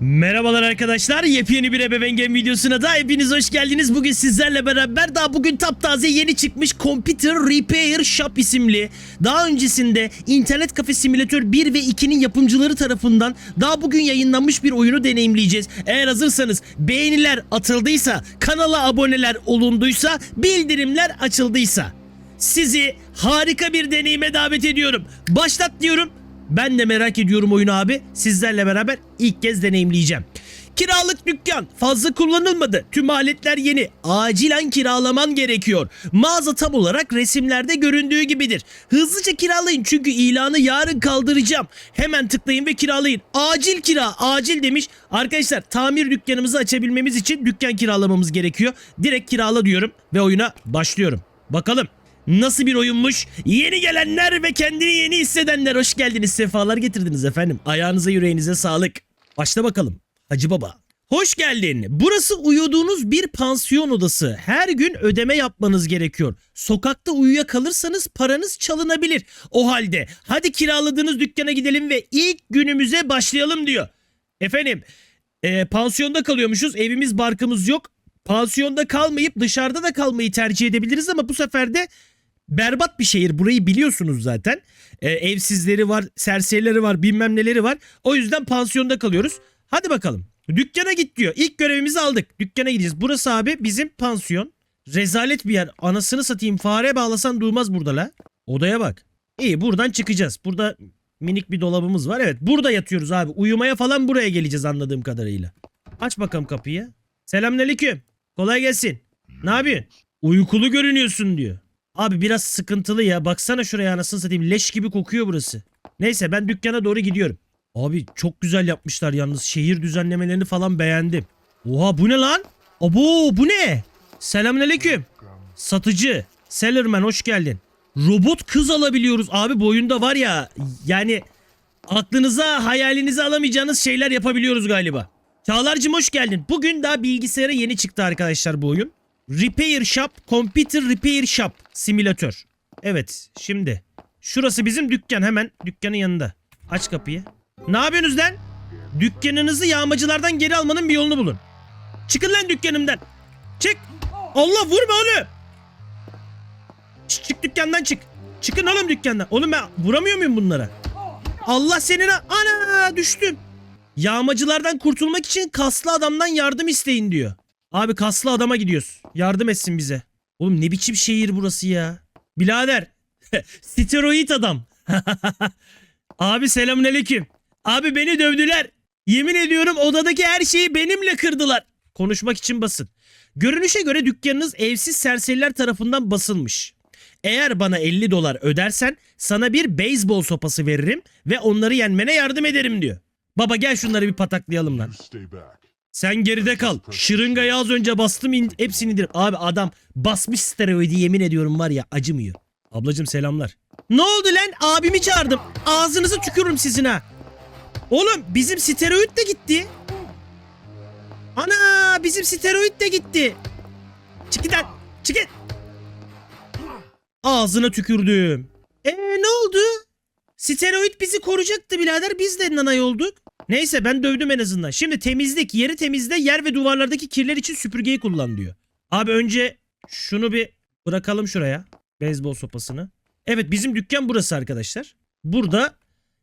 Merhabalar arkadaşlar. Yepyeni bir ebeveyn game videosuna da hepiniz hoş geldiniz. Bugün sizlerle beraber daha bugün taptaze yeni çıkmış Computer Repair Shop isimli daha öncesinde internet kafe simülatör 1 ve 2'nin yapımcıları tarafından daha bugün yayınlanmış bir oyunu deneyimleyeceğiz. Eğer hazırsanız beğeniler atıldıysa, kanala aboneler olunduysa, bildirimler açıldıysa sizi harika bir deneyime davet ediyorum. Başlat diyorum. Ben de merak ediyorum oyunu abi. Sizlerle beraber ilk kez deneyimleyeceğim. Kiralık dükkan fazla kullanılmadı. Tüm aletler yeni. Acilen kiralaman gerekiyor. Mağaza tam olarak resimlerde göründüğü gibidir. Hızlıca kiralayın çünkü ilanı yarın kaldıracağım. Hemen tıklayın ve kiralayın. Acil kira, acil demiş. Arkadaşlar tamir dükkanımızı açabilmemiz için dükkan kiralamamız gerekiyor. Direkt kirala diyorum ve oyuna başlıyorum. Bakalım. Nasıl bir oyunmuş? Yeni gelenler ve kendini yeni hissedenler hoş geldiniz. Sefalar getirdiniz efendim. Ayağınıza yüreğinize sağlık. Başla bakalım. Hacı Baba. Hoş geldin. Burası uyuduğunuz bir pansiyon odası. Her gün ödeme yapmanız gerekiyor. Sokakta uyuyakalırsanız paranız çalınabilir. O halde hadi kiraladığınız dükkana gidelim ve ilk günümüze başlayalım diyor. Efendim e, pansiyonda kalıyormuşuz. Evimiz barkımız yok. Pansiyonda kalmayıp dışarıda da kalmayı tercih edebiliriz ama bu sefer de berbat bir şehir. Burayı biliyorsunuz zaten. Ee, evsizleri var, serserileri var, bilmem neleri var. O yüzden pansiyonda kalıyoruz. Hadi bakalım. Dükkana git diyor. İlk görevimizi aldık. Dükkana gideceğiz. Burası abi bizim pansiyon. Rezalet bir yer. Anasını satayım. Fare bağlasan durmaz burada la. Odaya bak. İyi buradan çıkacağız. Burada minik bir dolabımız var. Evet burada yatıyoruz abi. Uyumaya falan buraya geleceğiz anladığım kadarıyla. Aç bakalım kapıyı. Selamünaleyküm. Kolay gelsin. Ne yapıyorsun? Uykulu görünüyorsun diyor. Abi biraz sıkıntılı ya. Baksana şuraya anasını satayım. Leş gibi kokuyor burası. Neyse ben dükkana doğru gidiyorum. Abi çok güzel yapmışlar yalnız. Şehir düzenlemelerini falan beğendim. Oha bu ne lan? Abo bu ne? Selamünaleyküm. Satıcı. Sellerman hoş geldin. Robot kız alabiliyoruz. Abi bu oyunda var ya yani aklınıza hayalinize alamayacağınız şeyler yapabiliyoruz galiba. Çağlar'cım hoş geldin. Bugün daha bilgisayara yeni çıktı arkadaşlar bu oyun. Repair Shop, Computer Repair Shop simülatör. Evet şimdi. Şurası bizim dükkan hemen dükkanın yanında. Aç kapıyı. Ne yapıyorsunuz lan? Dükkanınızı yağmacılardan geri almanın bir yolunu bulun. Çıkın lan dükkanımdan. Çık. Allah vurma oğlum. Çık, çık dükkandan çık. Çıkın oğlum dükkandan. Oğlum ben vuramıyor muyum bunlara? Allah senin ana düştüm. Yağmacılardan kurtulmak için kaslı adamdan yardım isteyin diyor. Abi kaslı adama gidiyoruz. Yardım etsin bize. Oğlum ne biçim şehir burası ya? Birader. Steroid adam. Abi selamünaleyküm. Abi beni dövdüler. Yemin ediyorum odadaki her şeyi benimle kırdılar. Konuşmak için basın. Görünüşe göre dükkanınız evsiz serseriler tarafından basılmış. Eğer bana 50 dolar ödersen sana bir beyzbol sopası veririm ve onları yenmene yardım ederim diyor. Baba gel şunları bir pataklayalım lan. Sen geride kal. Şırıngayı az önce bastım in, hepsini indirip. Abi adam basmış steroidi yemin ediyorum var ya acımıyor. Ablacım selamlar. Ne oldu lan? Abimi çağırdım. Ağzınızı tükürürüm sizin ha. Oğlum bizim steroid de gitti. Ana bizim steroid de gitti. Çıkın lan. Çıkın. Ağzına tükürdüm. Eee ne oldu? Steroid bizi koruyacaktı birader. Biz de nanay olduk. Neyse ben dövdüm en azından. Şimdi temizlik, yeri temizle, yer ve duvarlardaki kirler için süpürgeyi kullan diyor. Abi önce şunu bir bırakalım şuraya. Beyzbol sopasını. Evet bizim dükkan burası arkadaşlar. Burada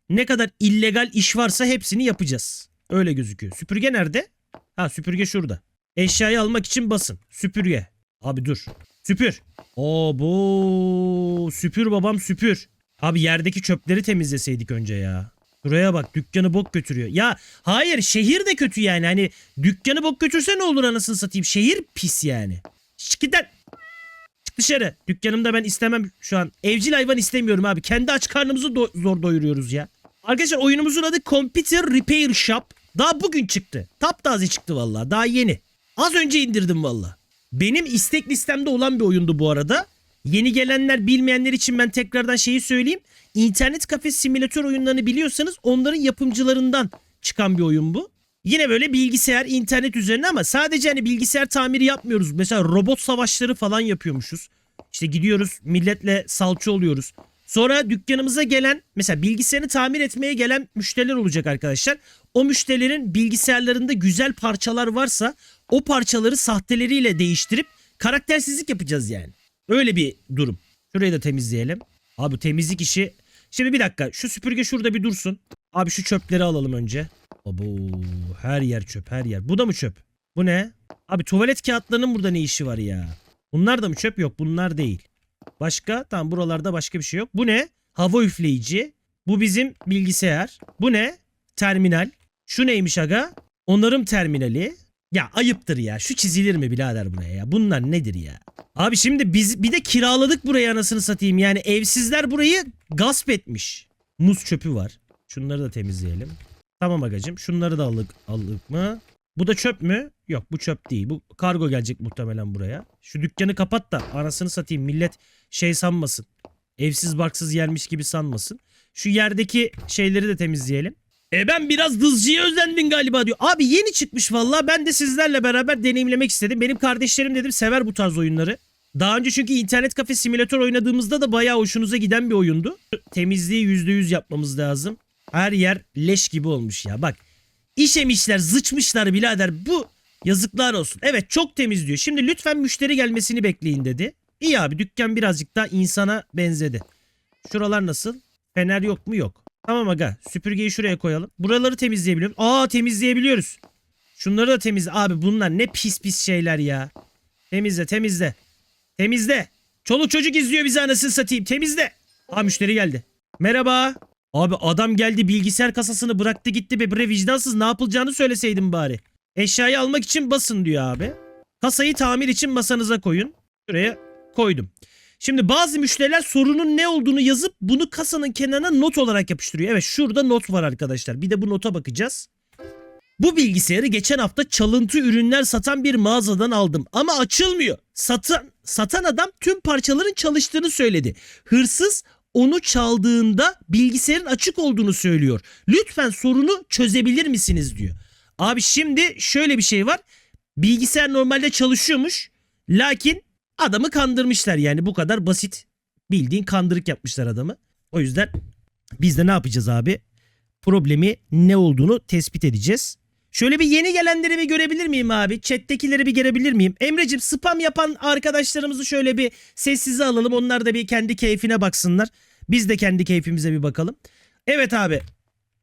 ne kadar illegal iş varsa hepsini yapacağız. Öyle gözüküyor. Süpürge nerede? Ha süpürge şurada. Eşyayı almak için basın. Süpürge. Abi dur. Süpür. Oo bu süpür babam süpür. Abi yerdeki çöpleri temizleseydik önce ya. Şuraya bak dükkanı bok götürüyor. Ya hayır şehir de kötü yani. Hani dükkanı bok götürse ne olur anasını satayım. Şehir pis yani. Çık git lan. Çık dışarı. Dükkanımda ben istemem şu an. Evcil hayvan istemiyorum abi. Kendi aç karnımızı do- zor doyuruyoruz ya. Arkadaşlar oyunumuzun adı Computer Repair Shop. Daha bugün çıktı. Taptaze çıktı vallahi. Daha yeni. Az önce indirdim vallahi. Benim istek listemde olan bir oyundu bu arada. Yeni gelenler bilmeyenler için ben tekrardan şeyi söyleyeyim. İnternet kafe simülatör oyunlarını biliyorsanız onların yapımcılarından çıkan bir oyun bu. Yine böyle bilgisayar, internet üzerine ama sadece hani bilgisayar tamiri yapmıyoruz. Mesela robot savaşları falan yapıyormuşuz. İşte gidiyoruz milletle salça oluyoruz. Sonra dükkanımıza gelen mesela bilgisayarını tamir etmeye gelen müşteriler olacak arkadaşlar. O müşterilerin bilgisayarlarında güzel parçalar varsa o parçaları sahteleriyle değiştirip karaktersizlik yapacağız yani. Öyle bir durum. Şurayı da temizleyelim. Abi temizlik işi. Şimdi bir dakika şu süpürge şurada bir dursun. Abi şu çöpleri alalım önce. Abo her yer çöp her yer. Bu da mı çöp? Bu ne? Abi tuvalet kağıtlarının burada ne işi var ya? Bunlar da mı çöp? Yok bunlar değil. Başka? Tamam buralarda başka bir şey yok. Bu ne? Hava üfleyici. Bu bizim bilgisayar. Bu ne? Terminal. Şu neymiş aga? Onarım terminali. Ya ayıptır ya. Şu çizilir mi birader buraya ya? Bunlar nedir ya? Abi şimdi biz bir de kiraladık burayı anasını satayım. Yani evsizler burayı gasp etmiş. Muz çöpü var. Şunları da temizleyelim. Tamam agacım. Şunları da aldık, aldık mı? Bu da çöp mü? Yok bu çöp değil. Bu kargo gelecek muhtemelen buraya. Şu dükkanı kapat da anasını satayım. Millet şey sanmasın. Evsiz barksız yermiş gibi sanmasın. Şu yerdeki şeyleri de temizleyelim. E ben biraz dızcıya özendim galiba diyor. Abi yeni çıkmış valla. Ben de sizlerle beraber deneyimlemek istedim. Benim kardeşlerim dedim sever bu tarz oyunları. Daha önce çünkü internet kafe simülatör oynadığımızda da bayağı hoşunuza giden bir oyundu. Temizliği %100 yapmamız lazım. Her yer leş gibi olmuş ya. Bak işemişler, zıçmışlar birader. Bu yazıklar olsun. Evet çok temiz diyor. Şimdi lütfen müşteri gelmesini bekleyin dedi. İyi abi dükkan birazcık daha insana benzedi. Şuralar nasıl? Fener yok mu? Yok. Tamam aga süpürgeyi şuraya koyalım. Buraları temizleyebiliyoruz. Aa temizleyebiliyoruz. Şunları da temizle. Abi bunlar ne pis pis şeyler ya. Temizle temizle. Temizle. Çoluk çocuk izliyor bizi anasını satayım. Temizle. Aa müşteri geldi. Merhaba. Abi adam geldi bilgisayar kasasını bıraktı gitti be bre vicdansız ne yapılacağını söyleseydin bari. Eşyayı almak için basın diyor abi. Kasayı tamir için masanıza koyun. Şuraya koydum. Şimdi bazı müşteriler sorunun ne olduğunu yazıp bunu kasanın kenarına not olarak yapıştırıyor. Evet şurada not var arkadaşlar. Bir de bu nota bakacağız. Bu bilgisayarı geçen hafta çalıntı ürünler satan bir mağazadan aldım ama açılmıyor. Satan satan adam tüm parçaların çalıştığını söyledi. Hırsız onu çaldığında bilgisayarın açık olduğunu söylüyor. Lütfen sorunu çözebilir misiniz diyor. Abi şimdi şöyle bir şey var. Bilgisayar normalde çalışıyormuş. Lakin adamı kandırmışlar yani bu kadar basit. Bildiğin kandırık yapmışlar adamı. O yüzden biz de ne yapacağız abi? Problemi ne olduğunu tespit edeceğiz. Şöyle bir yeni gelenleri bir görebilir miyim abi? Chat'tekileri bir görebilir miyim? Emrecim spam yapan arkadaşlarımızı şöyle bir sessize alalım. Onlar da bir kendi keyfine baksınlar. Biz de kendi keyfimize bir bakalım. Evet abi.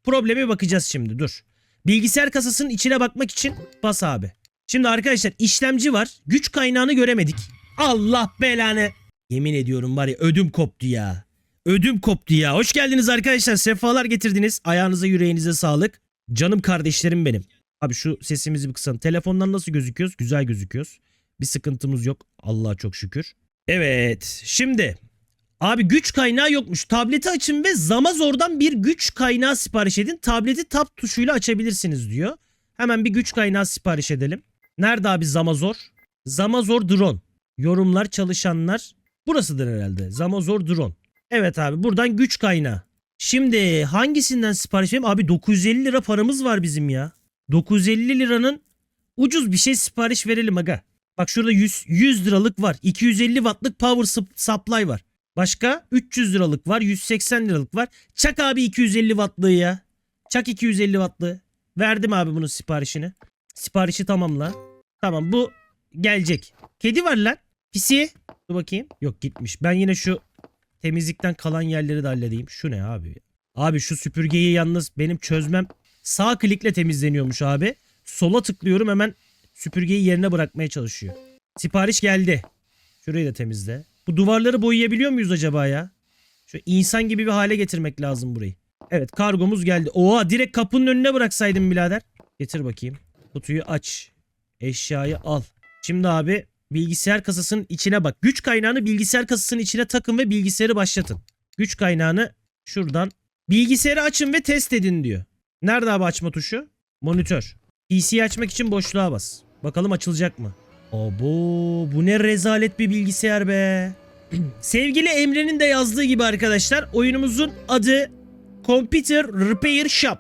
Probleme bakacağız şimdi dur. Bilgisayar kasasının içine bakmak için bas abi. Şimdi arkadaşlar işlemci var. Güç kaynağını göremedik. Allah belanı. Yemin ediyorum var ya ödüm koptu ya. Ödüm koptu ya. Hoş geldiniz arkadaşlar. Sefalar getirdiniz. Ayağınıza yüreğinize sağlık. Canım kardeşlerim benim. Abi şu sesimizi bir kısalım. Telefondan nasıl gözüküyoruz? Güzel gözüküyoruz. Bir sıkıntımız yok. Allah'a çok şükür. Evet. Şimdi Abi güç kaynağı yokmuş. Tableti açın ve Zamazor'dan bir güç kaynağı sipariş edin. Tableti tab tuşuyla açabilirsiniz diyor. Hemen bir güç kaynağı sipariş edelim. Nerede abi Zamazor? Zamazor drone. Yorumlar çalışanlar. Burasıdır herhalde. Zamazor drone. Evet abi buradan güç kaynağı. Şimdi hangisinden sipariş edeyim? Abi 950 lira paramız var bizim ya. 950 liranın ucuz bir şey sipariş verelim aga. Bak şurada 100, 100 liralık var. 250 wattlık power sup- supply var. Başka 300 liralık var. 180 liralık var. Çak abi 250 wattlığı ya. Çak 250 wattlığı. Verdim abi bunun siparişini. Siparişi tamamla. Tamam bu gelecek. Kedi var lan. Pisi. Dur bakayım. Yok gitmiş. Ben yine şu temizlikten kalan yerleri de halledeyim. Şu ne abi? Abi şu süpürgeyi yalnız benim çözmem sağ klikle temizleniyormuş abi. Sola tıklıyorum hemen süpürgeyi yerine bırakmaya çalışıyor. Sipariş geldi. Şurayı da temizle. Bu duvarları boyayabiliyor muyuz acaba ya? Şu insan gibi bir hale getirmek lazım burayı. Evet kargomuz geldi. Oha direkt kapının önüne bıraksaydım birader. Getir bakayım. Kutuyu aç. Eşyayı al. Şimdi abi bilgisayar kasasının içine bak. Güç kaynağını bilgisayar kasasının içine takın ve bilgisayarı başlatın. Güç kaynağını şuradan bilgisayarı açın ve test edin diyor. Nerede abi açma tuşu? Monitör. PC'yi açmak için boşluğa bas. Bakalım açılacak mı? Abo bu ne rezalet bir bilgisayar be. Sevgili Emre'nin de yazdığı gibi arkadaşlar oyunumuzun adı Computer Repair Shop.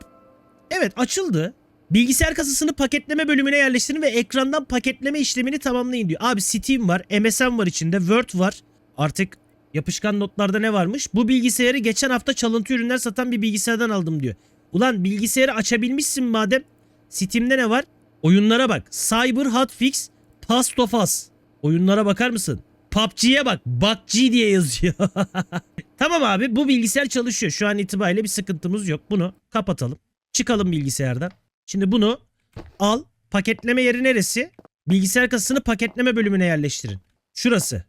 Evet açıldı. Bilgisayar kasasını paketleme bölümüne yerleştirin ve ekrandan paketleme işlemini tamamlayın diyor. Abi Steam var, MSN var içinde, Word var. Artık Yapışkan notlarda ne varmış? Bu bilgisayarı geçen hafta çalıntı ürünler satan bir bilgisayardan aldım diyor. Ulan bilgisayarı açabilmişsin madem. Steam'de ne var? Oyunlara bak. Cyber Hotfix, Past of Us. Oyunlara bakar mısın? PUBG'ye bak. PUBG diye yazıyor. tamam abi bu bilgisayar çalışıyor. Şu an itibariyle bir sıkıntımız yok. Bunu kapatalım. Çıkalım bilgisayardan. Şimdi bunu al. Paketleme yeri neresi? Bilgisayar kasasını paketleme bölümüne yerleştirin. Şurası.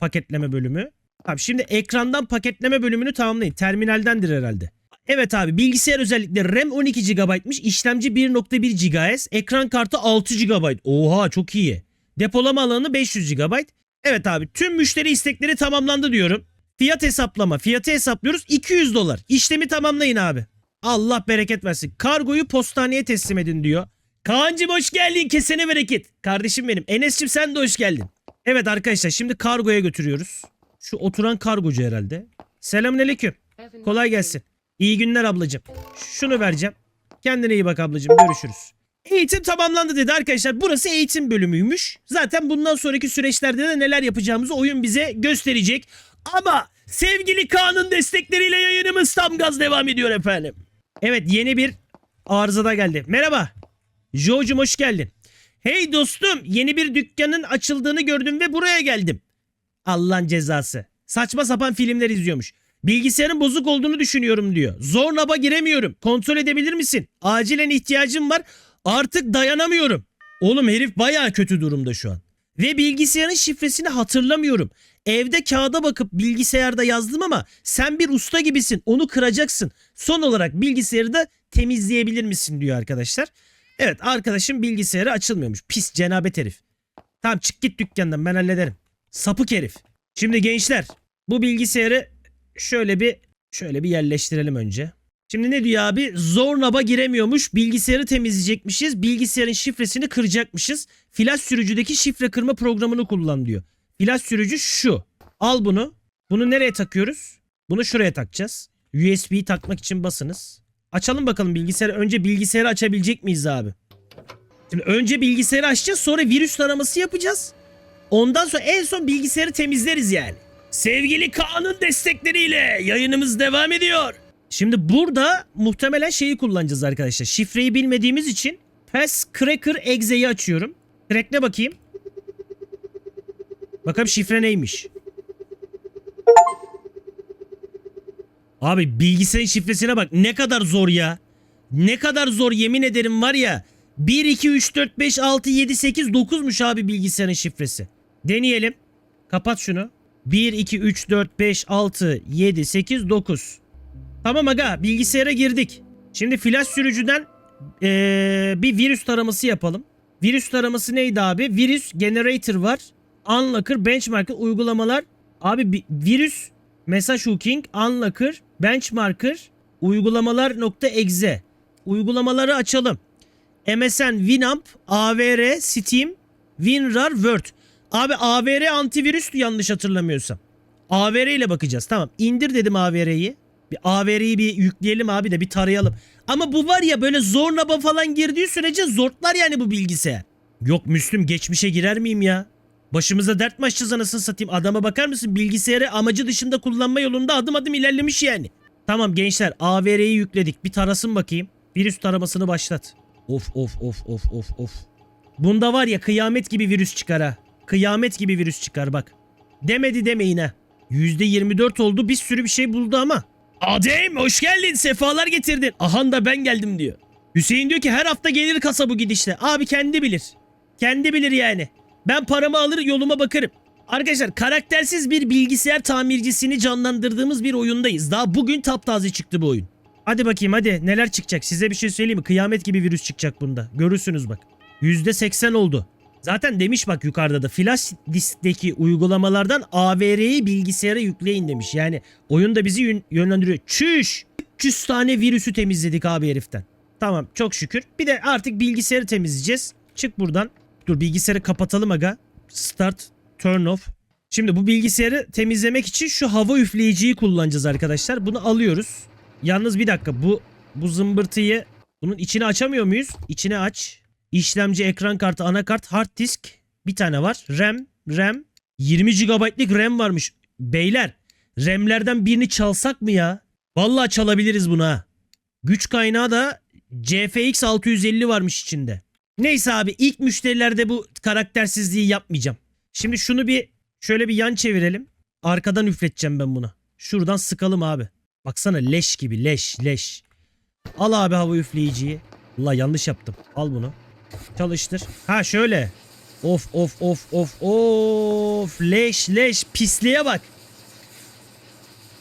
Paketleme bölümü. Abi şimdi ekrandan paketleme bölümünü tamamlayın. Terminaldendir herhalde. Evet abi bilgisayar özellikleri RAM 12 GB'mış, işlemci 1.1 GHz, ekran kartı 6 GB. Oha çok iyi. Depolama alanı 500 GB. Evet abi tüm müşteri istekleri tamamlandı diyorum. Fiyat hesaplama. Fiyatı hesaplıyoruz 200 dolar. İşlemi tamamlayın abi. Allah bereket versin. Kargoyu postaneye teslim edin diyor. Kaan'cım hoş geldin. Kesene bereket. Kardeşim benim. Enes'cim sen de hoş geldin. Evet arkadaşlar şimdi kargoya götürüyoruz. Şu oturan kargocu herhalde. Selamünaleyküm. Kolay gelsin. İyi günler ablacığım. Şunu vereceğim. Kendine iyi bak ablacığım. Görüşürüz. Eğitim tamamlandı dedi arkadaşlar. Burası eğitim bölümüymüş. Zaten bundan sonraki süreçlerde de neler yapacağımızı oyun bize gösterecek. Ama sevgili Kaan'ın destekleriyle yayınımız tam gaz devam ediyor efendim. Evet yeni bir arızada geldi. Merhaba. Joe'cum hoş geldin. Hey dostum yeni bir dükkanın açıldığını gördüm ve buraya geldim. Allah'ın cezası. Saçma sapan filmler izliyormuş. Bilgisayarın bozuk olduğunu düşünüyorum diyor. Zor naba giremiyorum. Kontrol edebilir misin? Acilen ihtiyacım var. Artık dayanamıyorum. Oğlum herif baya kötü durumda şu an. Ve bilgisayarın şifresini hatırlamıyorum. Evde kağıda bakıp bilgisayarda yazdım ama sen bir usta gibisin. Onu kıracaksın. Son olarak bilgisayarı da temizleyebilir misin diyor arkadaşlar. Evet arkadaşım bilgisayarı açılmıyormuş. Pis cenabet herif. Tamam çık git dükkandan ben hallederim. Sapık herif. Şimdi gençler bu bilgisayarı şöyle bir şöyle bir yerleştirelim önce. Şimdi ne diyor abi? Zor naba giremiyormuş. Bilgisayarı temizleyecekmişiz. Bilgisayarın şifresini kıracakmışız. Flash sürücüdeki şifre kırma programını kullan diyor. Flash sürücü şu. Al bunu. Bunu nereye takıyoruz? Bunu şuraya takacağız. USB'yi takmak için basınız. Açalım bakalım bilgisayarı. Önce bilgisayarı açabilecek miyiz abi? Şimdi önce bilgisayarı açacağız sonra virüs taraması yapacağız. Ondan sonra en son bilgisayarı temizleriz yani. Sevgili Kaan'ın destekleriyle yayınımız devam ediyor. Şimdi burada muhtemelen şeyi kullanacağız arkadaşlar. Şifreyi bilmediğimiz için Pass Cracker Exe'yi açıyorum. Crack'le bakayım. Bakalım şifre neymiş. Abi bilgisayarın şifresine bak ne kadar zor ya. Ne kadar zor yemin ederim var ya. 1, 2, 3, 4, 5, 6, 7, 8, 9'muş abi bilgisayarın şifresi. Deneyelim. Kapat şunu. 1, 2, 3, 4, 5, 6, 7, 8, 9. Tamam aga bilgisayara girdik. Şimdi flash sürücüden eee, bir virüs taraması yapalım. Virüs taraması neydi abi? Virüs generator var. Unlocker, benchmarker, uygulamalar. Abi bi- virüs, message hooking, unlocker, benchmarker, uygulamalar.exe. Uygulamaları açalım. MSN, Winamp, AVR, Steam, WinRAR, Word. Abi AVR antivirüstü yanlış hatırlamıyorsam. AVR ile bakacağız. Tamam. İndir dedim AVR'yi. Bir AVR'yi bir yükleyelim abi de bir tarayalım. Ama bu var ya böyle zor naba falan girdiği sürece zortlar yani bu bilgisayar. Yok Müslüm geçmişe girer miyim ya? Başımıza dert mi açacağız anasını satayım? Adama bakar mısın? Bilgisayarı amacı dışında kullanma yolunda adım adım ilerlemiş yani. Tamam gençler AVR'yi yükledik. Bir tarasın bakayım. Virüs taramasını başlat. Of of of of of of. Bunda var ya kıyamet gibi virüs çıkar ha. Kıyamet gibi virüs çıkar bak. Demedi demeyin ha. %24 oldu bir sürü bir şey buldu ama. Adem hoş geldin sefalar getirdin. Ahan da ben geldim diyor. Hüseyin diyor ki her hafta gelir kasa bu gidişle. Abi kendi bilir. Kendi bilir yani. Ben paramı alır yoluma bakarım. Arkadaşlar karaktersiz bir bilgisayar tamircisini canlandırdığımız bir oyundayız. Daha bugün taptaze çıktı bu oyun. Hadi bakayım hadi neler çıkacak size bir şey söyleyeyim mi? Kıyamet gibi virüs çıkacak bunda. Görürsünüz bak. %80 oldu. Zaten demiş bak yukarıda da flash diskteki uygulamalardan AVR'yi bilgisayara yükleyin demiş. Yani oyun da bizi yön- yönlendiriyor. Çüş! 300 tane virüsü temizledik abi heriften. Tamam çok şükür. Bir de artık bilgisayarı temizleyeceğiz. Çık buradan. Dur bilgisayarı kapatalım aga. Start, turn off. Şimdi bu bilgisayarı temizlemek için şu hava üfleyiciyi kullanacağız arkadaşlar. Bunu alıyoruz. Yalnız bir dakika bu bu zımbırtıyı bunun içini açamıyor muyuz? İçini aç. İşlemci, ekran kartı, anakart, hard disk bir tane var. RAM, RAM 20 GB'lık RAM varmış. Beyler RAM'lerden birini çalsak mı ya? Vallahi çalabiliriz bunu ha. Güç kaynağı da CFX 650 varmış içinde. Neyse abi ilk müşterilerde bu karaktersizliği yapmayacağım. Şimdi şunu bir şöyle bir yan çevirelim. Arkadan üfleteceğim ben bunu. Şuradan sıkalım abi. Baksana leş gibi leş leş. Al abi hava üfleyiciyi. Allah yanlış yaptım. Al bunu. Çalıştır. Ha şöyle. Of of of of of. Leş leş pisliğe bak.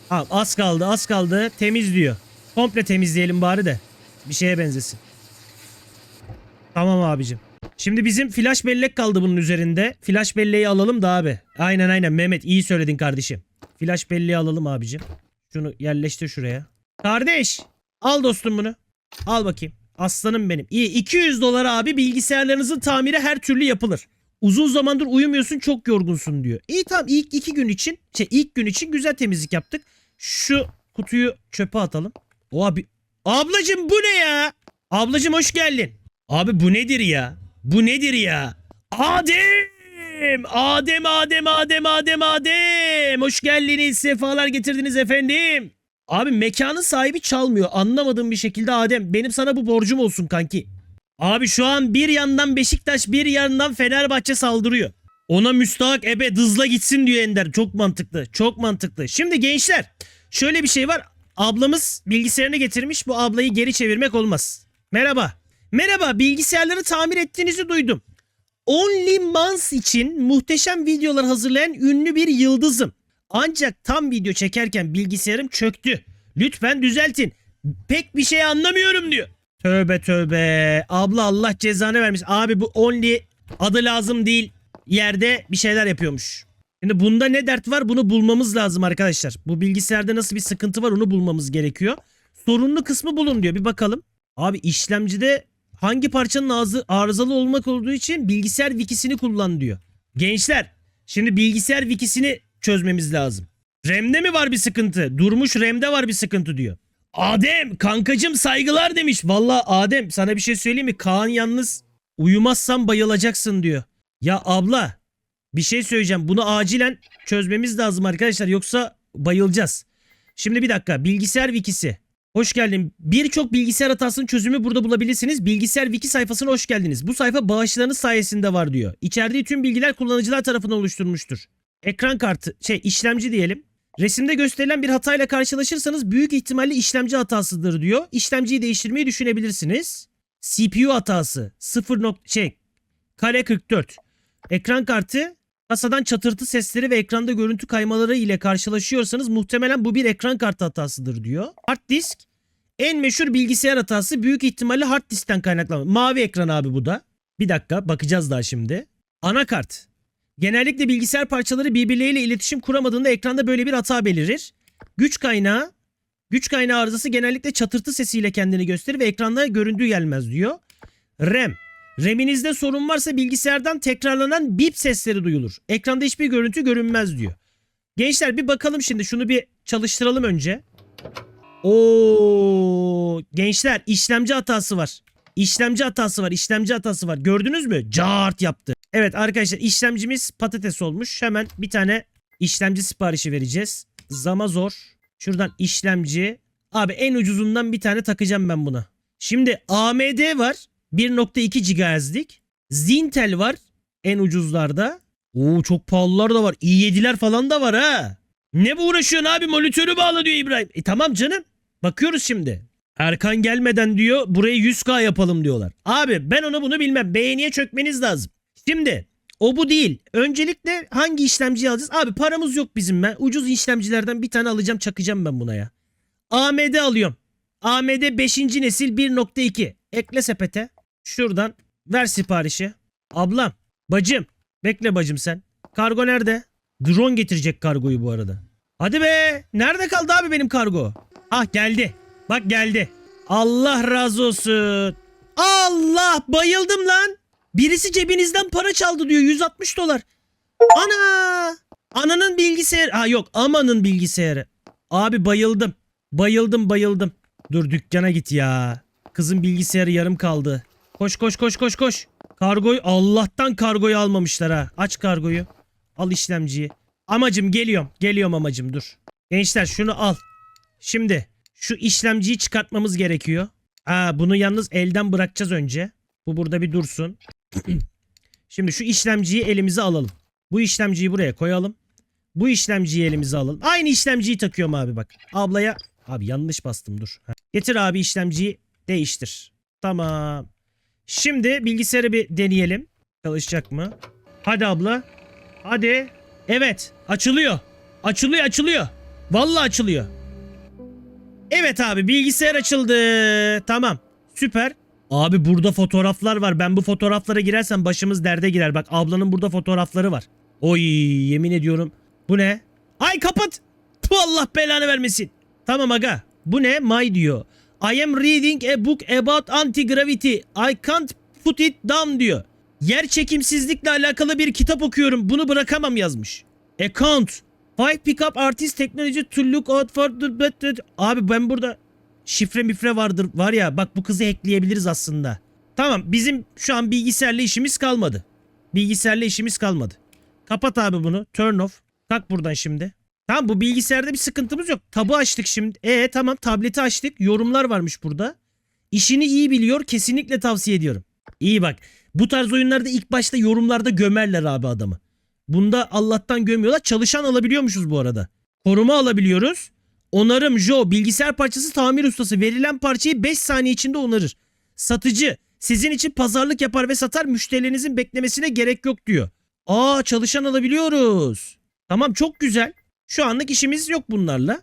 Ha, az kaldı az kaldı. Temiz diyor. Komple temizleyelim bari de. Bir şeye benzesin. Tamam abicim. Şimdi bizim flash bellek kaldı bunun üzerinde. Flash belleği alalım da abi. Aynen aynen Mehmet iyi söyledin kardeşim. Flash belleği alalım abicim. Şunu yerleştir şuraya. Kardeş al dostum bunu. Al bakayım. Aslanım benim. İyi 200 dolar abi bilgisayarlarınızın tamiri her türlü yapılır. Uzun zamandır uyumuyorsun çok yorgunsun diyor. İyi tamam ilk iki gün için şey ilk gün için güzel temizlik yaptık. Şu kutuyu çöpe atalım. O abi. Ablacım bu ne ya? Ablacım hoş geldin. Abi bu nedir ya? Bu nedir ya? Adem! Adem, Adem, Adem, Adem, Adem. Hoş geldiniz. Sefalar getirdiniz efendim. Abi mekanın sahibi çalmıyor. Anlamadığım bir şekilde Adem. Benim sana bu borcum olsun kanki. Abi şu an bir yandan Beşiktaş bir yandan Fenerbahçe saldırıyor. Ona müstahak ebe dızla gitsin diyor Ender. Çok mantıklı. Çok mantıklı. Şimdi gençler şöyle bir şey var. Ablamız bilgisayarını getirmiş. Bu ablayı geri çevirmek olmaz. Merhaba. Merhaba bilgisayarları tamir ettiğinizi duydum. Only Months için muhteşem videolar hazırlayan ünlü bir yıldızım. Ancak tam video çekerken bilgisayarım çöktü. Lütfen düzeltin. Pek bir şey anlamıyorum diyor. Tövbe tövbe. Abla Allah cezanı vermiş. Abi bu Only adı lazım değil yerde bir şeyler yapıyormuş. Şimdi bunda ne dert var bunu bulmamız lazım arkadaşlar. Bu bilgisayarda nasıl bir sıkıntı var onu bulmamız gerekiyor. Sorunlu kısmı bulun diyor bir bakalım. Abi işlemcide hangi parçanın ağzı arızalı olmak olduğu için bilgisayar wikisini kullan diyor. Gençler şimdi bilgisayar wikisini çözmemiz lazım. RAM'de mi var bir sıkıntı? Durmuş RAM'de var bir sıkıntı diyor. Adem kankacım saygılar demiş. Valla Adem sana bir şey söyleyeyim mi? Kaan yalnız uyumazsan bayılacaksın diyor. Ya abla bir şey söyleyeceğim. Bunu acilen çözmemiz lazım arkadaşlar. Yoksa bayılacağız. Şimdi bir dakika. Bilgisayar wikisi. Hoş geldin. Birçok bilgisayar hatasının çözümü burada bulabilirsiniz. Bilgisayar wiki sayfasına hoş geldiniz. Bu sayfa bağışlarınız sayesinde var diyor. İçerdiği tüm bilgiler kullanıcılar tarafından oluşturulmuştur. Ekran kartı, şey işlemci diyelim. Resimde gösterilen bir hatayla karşılaşırsanız büyük ihtimalle işlemci hatasıdır diyor. İşlemciyi değiştirmeyi düşünebilirsiniz. CPU hatası 0. nok- şey kare 44. Ekran kartı kasadan çatırtı sesleri ve ekranda görüntü kaymaları ile karşılaşıyorsanız muhtemelen bu bir ekran kartı hatasıdır diyor. Hard disk en meşhur bilgisayar hatası büyük ihtimalle hard diskten kaynaklanıyor. Mavi ekran abi bu da. Bir dakika bakacağız daha şimdi. Anakart. Genellikle bilgisayar parçaları birbirleriyle iletişim kuramadığında ekranda böyle bir hata belirir. Güç kaynağı. Güç kaynağı arızası genellikle çatırtı sesiyle kendini gösterir ve ekranda göründüğü gelmez diyor. RAM. RAM'inizde sorun varsa bilgisayardan tekrarlanan bip sesleri duyulur. Ekranda hiçbir görüntü görünmez diyor. Gençler bir bakalım şimdi şunu bir çalıştıralım önce. Oo gençler işlemci hatası var. İşlemci hatası var. işlemci hatası var. Gördünüz mü? Cart yaptı. Evet arkadaşlar işlemcimiz patates olmuş. Hemen bir tane işlemci siparişi vereceğiz. Zama zor. Şuradan işlemci. Abi en ucuzundan bir tane takacağım ben buna. Şimdi AMD var. 1.2 GHz'lik. Zintel var en ucuzlarda. Oo çok pahalılar da var. i7'ler falan da var ha. Ne bu uğraşıyorsun abi monitörü bağla diyor İbrahim. E tamam canım. Bakıyoruz şimdi. Erkan gelmeden diyor burayı 100K yapalım diyorlar. Abi ben onu bunu bilmem. Beğeniye çökmeniz lazım. Şimdi o bu değil. Öncelikle hangi işlemciyi alacağız? Abi paramız yok bizim ben. Ucuz işlemcilerden bir tane alacağım çakacağım ben buna ya. AMD alıyorum. AMD 5. nesil 1.2. Ekle sepete. Şuradan ver siparişi. Ablam, bacım. Bekle bacım sen. Kargo nerede? Drone getirecek kargoyu bu arada. Hadi be. Nerede kaldı abi benim kargo? Ah geldi. Bak geldi. Allah razı olsun. Allah bayıldım lan. Birisi cebinizden para çaldı diyor 160 dolar. Ana! Ananın bilgisayarı. Ha yok amanın bilgisayarı. Abi bayıldım. Bayıldım bayıldım. Dur dükkana git ya. Kızın bilgisayarı yarım kaldı. Koş koş koş koş koş. Kargoyu Allah'tan kargoyu almamışlar ha. Aç kargoyu. Al işlemciyi. Amacım geliyorum. Geliyorum amacım dur. Gençler şunu al. Şimdi şu işlemciyi çıkartmamız gerekiyor. Aa, bunu yalnız elden bırakacağız önce. Bu burada bir dursun. Şimdi şu işlemciyi elimize alalım. Bu işlemciyi buraya koyalım. Bu işlemciyi elimize alalım. Aynı işlemciyi takıyorum abi bak. Ablaya... Abi yanlış bastım dur. Getir abi işlemciyi değiştir. Tamam. Şimdi bilgisayarı bir deneyelim. Çalışacak mı? Hadi abla. Hadi. Evet. Açılıyor. Açılıyor açılıyor. Vallahi açılıyor. Evet abi bilgisayar açıldı. Tamam. Süper. Abi burada fotoğraflar var. Ben bu fotoğraflara girersem başımız derde girer. Bak ablanın burada fotoğrafları var. Oy yemin ediyorum. Bu ne? Ay kapat. Tu Allah belanı vermesin. Tamam aga. Bu ne? My diyor. I am reading a book about anti-gravity. I can't put it down diyor. Yer çekimsizlikle alakalı bir kitap okuyorum. Bunu bırakamam yazmış. Account. Five pickup artist technology to look out for. Abi ben burada şifre mifre vardır. Var ya bak bu kızı hackleyebiliriz aslında. Tamam bizim şu an bilgisayarla işimiz kalmadı. Bilgisayarla işimiz kalmadı. Kapat abi bunu. Turn off. Kalk buradan şimdi. Tamam bu bilgisayarda bir sıkıntımız yok. Tabu açtık şimdi. E tamam tableti açtık. Yorumlar varmış burada. İşini iyi biliyor. Kesinlikle tavsiye ediyorum. İyi bak. Bu tarz oyunlarda ilk başta yorumlarda gömerler abi adamı. Bunda Allah'tan gömüyorlar. Çalışan alabiliyormuşuz bu arada. Koruma alabiliyoruz. Onarım Joe bilgisayar parçası tamir ustası verilen parçayı 5 saniye içinde onarır. Satıcı sizin için pazarlık yapar ve satar müşterilerinizin beklemesine gerek yok diyor. Aa çalışan alabiliyoruz. Tamam çok güzel. Şu anlık işimiz yok bunlarla.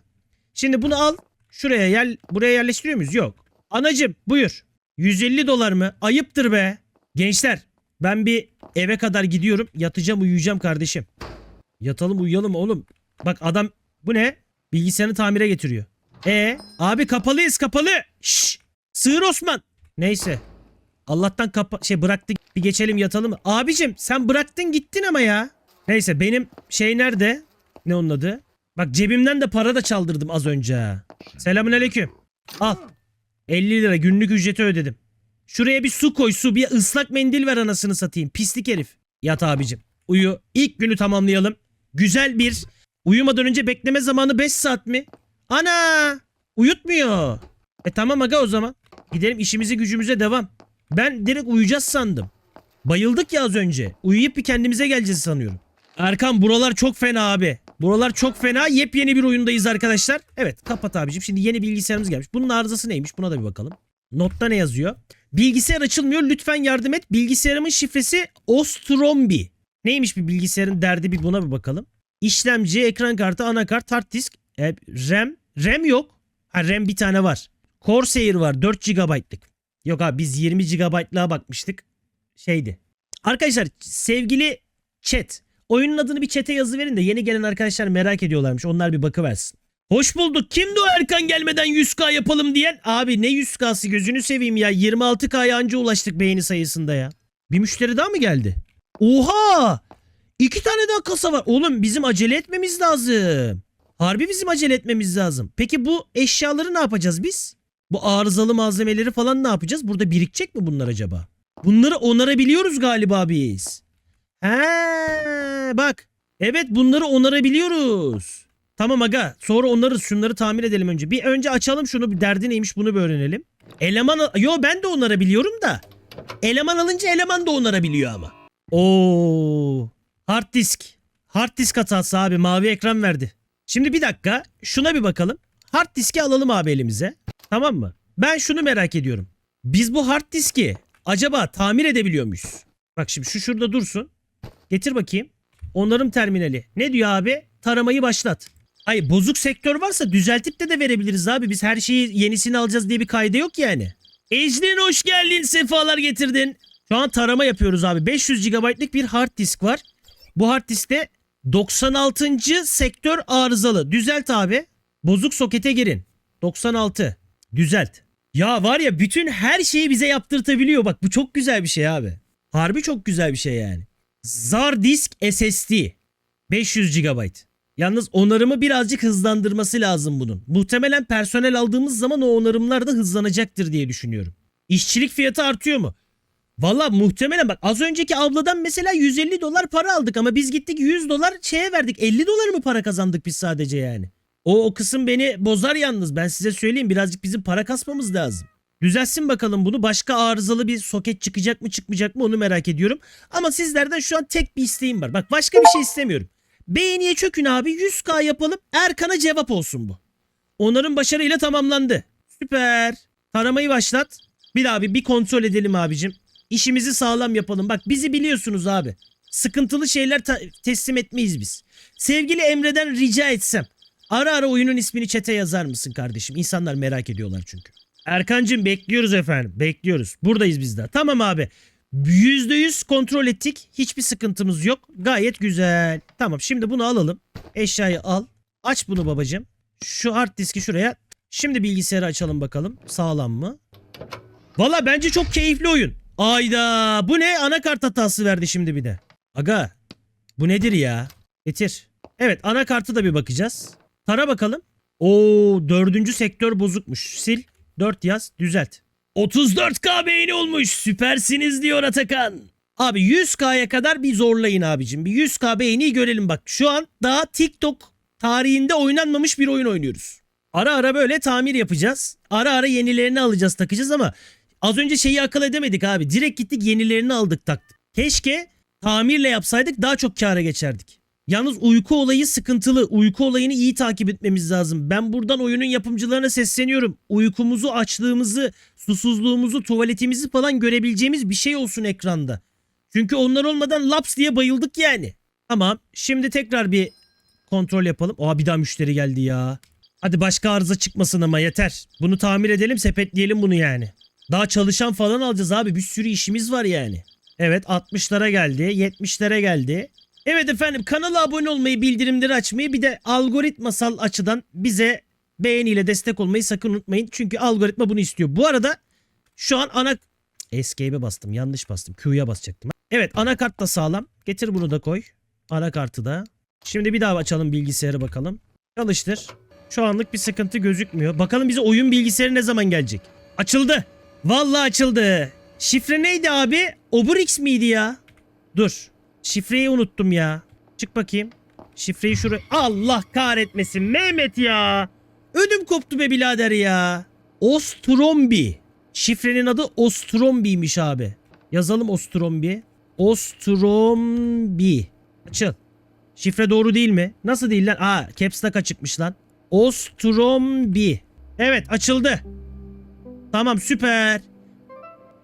Şimdi bunu al. Şuraya yer, buraya yerleştiriyor muyuz? Yok. Anacım buyur. 150 dolar mı? Ayıptır be. Gençler ben bir eve kadar gidiyorum. Yatacağım uyuyacağım kardeşim. Yatalım uyuyalım oğlum. Bak adam bu ne? Bilgisayarını tamire getiriyor. E abi kapalıyız kapalı. Şş, sığır Osman. Neyse. Allah'tan kapa şey bıraktık bir geçelim yatalım. Abicim sen bıraktın gittin ama ya. Neyse benim şey nerede? Ne onun adı? Bak cebimden de para da çaldırdım az önce. ha. Selamun aleyküm. Al. 50 lira günlük ücreti ödedim. Şuraya bir su koy su bir ıslak mendil ver anasını satayım. Pislik herif. Yat abicim. Uyu. İlk günü tamamlayalım. Güzel bir uyumadan önce bekleme zamanı 5 saat mi? Ana! Uyutmuyor. E tamam aga o zaman. Gidelim işimize gücümüze devam. Ben direkt uyuyacağız sandım. Bayıldık ya az önce. Uyuyup bir kendimize geleceğiz sanıyorum. Erkan buralar çok fena abi. Buralar çok fena. Yepyeni bir oyundayız arkadaşlar. Evet kapat abicim. Şimdi yeni bilgisayarımız gelmiş. Bunun arızası neymiş? Buna da bir bakalım. Notta ne yazıyor? Bilgisayar açılmıyor. Lütfen yardım et. Bilgisayarımın şifresi Ostrombi. Neymiş bir bilgisayarın derdi bir buna bir bakalım. İşlemci, ekran kartı, anakart, hard disk, e, RAM. RAM yok. Ha RAM bir tane var. Corsair var 4 GB'lık. Yok abi biz 20 GB'lığa bakmıştık. Şeydi. Arkadaşlar sevgili chat. Oyunun adını bir chat'e yazı verin de yeni gelen arkadaşlar merak ediyorlarmış. Onlar bir bakıversin. Hoş bulduk. Kimdi o Erkan gelmeden 100k yapalım diyen? Abi ne 100k'sı gözünü seveyim ya. 26k'ya anca ulaştık beğeni sayısında ya. Bir müşteri daha mı geldi? Oha! İki tane daha kasa var. Oğlum bizim acele etmemiz lazım. Harbi bizim acele etmemiz lazım. Peki bu eşyaları ne yapacağız biz? Bu arızalı malzemeleri falan ne yapacağız? Burada birikecek mi bunlar acaba? Bunları onarabiliyoruz galiba biz. He, bak. Evet bunları onarabiliyoruz. Tamam aga sonra onarız şunları tamir edelim önce. Bir önce açalım şunu bir derdi neymiş bunu bir öğrenelim. Eleman yo ben de onarabiliyorum da. Eleman alınca eleman da onarabiliyor ama. Oo. Hard disk. Hard disk hatası abi mavi ekran verdi. Şimdi bir dakika şuna bir bakalım. Hard diski alalım abi elimize. Tamam mı? Ben şunu merak ediyorum. Biz bu hard diski acaba tamir edebiliyor muyuz? Bak şimdi şu şurada dursun. Getir bakayım. Onarım terminali. Ne diyor abi? Taramayı başlat. Hayır bozuk sektör varsa düzeltip de de verebiliriz abi. Biz her şeyi yenisini alacağız diye bir kaydı yok yani. Ecrin hoş geldin. Sefalar getirdin. Şu an tarama yapıyoruz abi. 500 GB'lık bir hard disk var. Bu hard diskte 96. sektör arızalı. Düzelt abi. Bozuk sokete girin. 96. Düzelt. Ya var ya bütün her şeyi bize yaptırtabiliyor. Bak bu çok güzel bir şey abi. Harbi çok güzel bir şey yani. Zar disk SSD. 500 GB. Yalnız onarımı birazcık hızlandırması lazım bunun. Muhtemelen personel aldığımız zaman o onarımlar da hızlanacaktır diye düşünüyorum. İşçilik fiyatı artıyor mu? Valla muhtemelen bak az önceki abladan mesela 150 dolar para aldık ama biz gittik 100 dolar şeye verdik. 50 dolar mı para kazandık biz sadece yani? O, o kısım beni bozar yalnız. Ben size söyleyeyim birazcık bizim para kasmamız lazım. Düzelsin bakalım bunu. Başka arızalı bir soket çıkacak mı çıkmayacak mı onu merak ediyorum. Ama sizlerden şu an tek bir isteğim var. Bak başka bir şey istemiyorum. Beğeniye çökün abi 100k yapalım. Erkan'a cevap olsun bu. Onların başarıyla tamamlandı. Süper. Taramayı başlat. Bir abi bir kontrol edelim abicim. İşimizi sağlam yapalım. Bak bizi biliyorsunuz abi. Sıkıntılı şeyler teslim etmeyiz biz. Sevgili Emre'den rica etsem. Ara ara oyunun ismini çete yazar mısın kardeşim? İnsanlar merak ediyorlar çünkü. Erkancığım bekliyoruz efendim. Bekliyoruz. Buradayız biz de. Tamam abi. %100 kontrol ettik. Hiçbir sıkıntımız yok. Gayet güzel. Tamam şimdi bunu alalım. Eşyayı al. Aç bunu babacığım. Şu hard diski şuraya. Şimdi bilgisayarı açalım bakalım. Sağlam mı? Valla bence çok keyifli oyun. Ayda bu ne? Anakart hatası verdi şimdi bir de. Aga bu nedir ya? Getir. Evet anakartı da bir bakacağız. Tara bakalım. Oo dördüncü sektör bozukmuş. Sil. 4 yaz düzelt. 34k beğeni olmuş. Süpersiniz diyor Atakan. Abi 100k'ya kadar bir zorlayın abicim. Bir 100k beğeniyi görelim bak. Şu an daha TikTok tarihinde oynanmamış bir oyun oynuyoruz. Ara ara böyle tamir yapacağız. Ara ara yenilerini alacağız takacağız ama az önce şeyi akıl edemedik abi. Direkt gittik yenilerini aldık taktık. Keşke tamirle yapsaydık daha çok kâra geçerdik. Yalnız uyku olayı sıkıntılı. Uyku olayını iyi takip etmemiz lazım. Ben buradan oyunun yapımcılarına sesleniyorum. Uykumuzu, açlığımızı, susuzluğumuzu, tuvaletimizi falan görebileceğimiz bir şey olsun ekranda. Çünkü onlar olmadan laps diye bayıldık yani. Tamam. Şimdi tekrar bir kontrol yapalım. Aa bir daha müşteri geldi ya. Hadi başka arıza çıkmasın ama yeter. Bunu tamir edelim sepetleyelim bunu yani. Daha çalışan falan alacağız abi. Bir sürü işimiz var yani. Evet 60'lara geldi. 70'lere geldi. Evet efendim kanala abone olmayı, bildirimleri açmayı bir de algoritmasal açıdan bize beğeniyle destek olmayı sakın unutmayın. Çünkü algoritma bunu istiyor. Bu arada şu an ana... Escape'e bastım. Yanlış bastım. Q'ya basacaktım. Evet anakart da sağlam. Getir bunu da koy. Anakartı da. Şimdi bir daha açalım bilgisayarı bakalım. Çalıştır. Şu anlık bir sıkıntı gözükmüyor. Bakalım bize oyun bilgisayarı ne zaman gelecek? Açıldı. Vallahi açıldı. Şifre neydi abi? Obrix miydi ya? Dur. Şifreyi unuttum ya. Çık bakayım. Şifreyi şuraya... Allah kahretmesin Mehmet ya. Ödüm koptu be birader ya. Ostrombi. Şifrenin adı Ostrombi'ymiş abi. Yazalım Ostrombi. Ostrombi. Açıl. Şifre doğru değil mi? Nasıl değil lan? Aa caps lock açıkmış lan. Ostrombi. Evet açıldı. Tamam süper.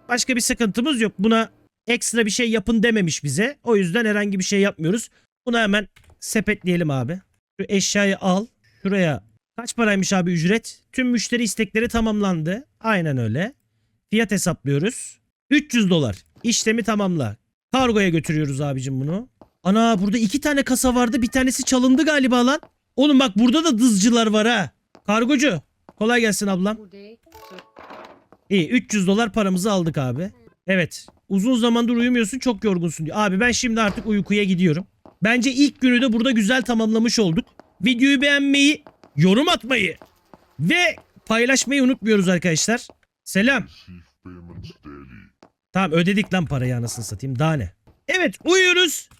Başka bir sıkıntımız yok. Buna ekstra bir şey yapın dememiş bize. O yüzden herhangi bir şey yapmıyoruz. Bunu hemen sepetleyelim abi. Şu eşyayı al. Şuraya kaç paraymış abi ücret? Tüm müşteri istekleri tamamlandı. Aynen öyle. Fiyat hesaplıyoruz. 300 dolar. İşlemi tamamla. Kargoya götürüyoruz abicim bunu. Ana burada iki tane kasa vardı. Bir tanesi çalındı galiba lan. Oğlum bak burada da dızcılar var ha. Kargocu. Kolay gelsin ablam. İyi 300 dolar paramızı aldık abi. Evet. Uzun zamandır uyumuyorsun çok yorgunsun diyor. Abi ben şimdi artık uykuya gidiyorum. Bence ilk günü de burada güzel tamamlamış olduk. Videoyu beğenmeyi, yorum atmayı ve paylaşmayı unutmuyoruz arkadaşlar. Selam. Tamam ödedik lan parayı anasını satayım. Daha ne? Evet uyuyoruz.